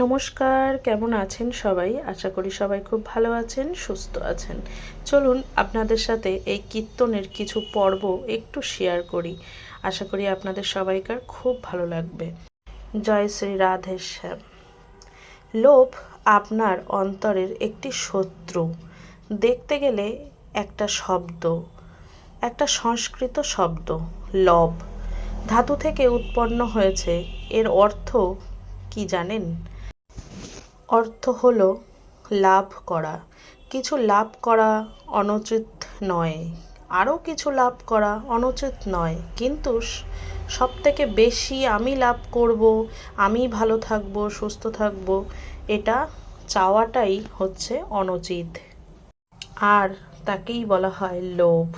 নমস্কার, কেমন আছেন সবাই? আশা করি সবাই খুব ভালো আছেন, সুস্থ আছেন। চলুন আপনাদের সাথে এই কীর্তনের কিছু পর্ব একটু শেয়ার করি। আশা করি আপনাদের সবাইকার খুব ভালো লাগবে। জয় শ্রী রাধেশ্যাম লোভ আপনার অন্তরের একটি শত্রু। দেখতে গেলে একটা শব্দ, একটা সংস্কৃত শব্দ লব ধাতু থেকে উৎপন্ন হয়েছে, এর অর্থ কি জানেন? অর্থ হলো লাভ করা। কিছু লাভ করা অনুচিত নয়। আরও কিছু লাভ করা অনুচিত নয়। কিন্তু সব থেকে বেশি আমি লাভ করব, আমি ভালো থাকব, সুস্থ থাকব, এটা চাওয়াটাই হচ্ছে অনুচিত। আর তাকেই বলা হয় লোভ।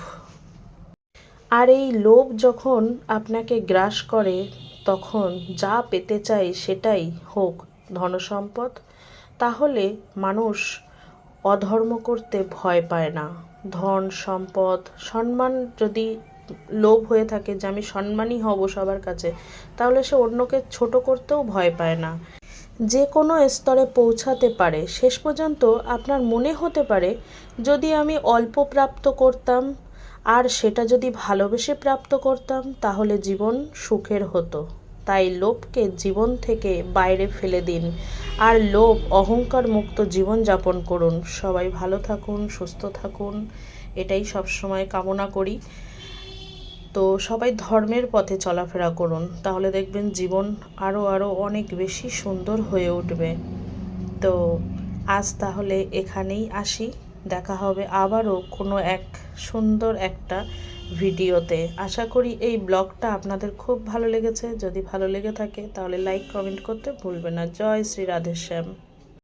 আর এই লোভ যখন আপনাকে গ্রাস করে, তখন যা পেতে চাই সেটাই হোক। ধনসম্পদ, তাহলে মানুষ অধর্ম করতে ভয় পায় না। ধন, সম্পদ, সম্মান যদি লোভ হয়ে থাকে যে আমি সম্মানই হব সবার কাছে, তাহলে সে অন্যকে ছোট করতেও ভয় পায় না। যে কোনো স্তরে পৌঁছাতে পারে। শেষ পর্যন্ত আপনার মনে হতে পারে, যদি আমি অল্প প্রাপ্ত করতাম আর সেটা যদি ভালোবেসে প্রাপ্ত করতাম, তাহলে জীবন সুখের হতো। তাই লোভকে জীবন থেকে বাইরে ফেলে দিন। আর লোভ অহংকার মুক্ত জীবন যাপন করুন। সবাই ভালো থাকুন, সুস্থ থাকুন। এটাই সবসময় কামনা করি। তো সবাই ধর্মের পথে চলাফেরা করুন। তাহলে দেখবেন জীবন আরও আরও অনেক বেশি সুন্দর হয়ে উঠবে। তো আজ তাহলে এখানেই আসি। দেখা হবে আবারও কোনো এক সুন্দর একটা ভিডিওতে। আশা করি এই ব্লগটা আপনাদের খুব ভালো লেগেছে। যদি ভালো লেগে থাকে তাহলে লাইক, কমেন্ট করতে ভুলবেন না। জয় শ্রী রাধেশ্যাম।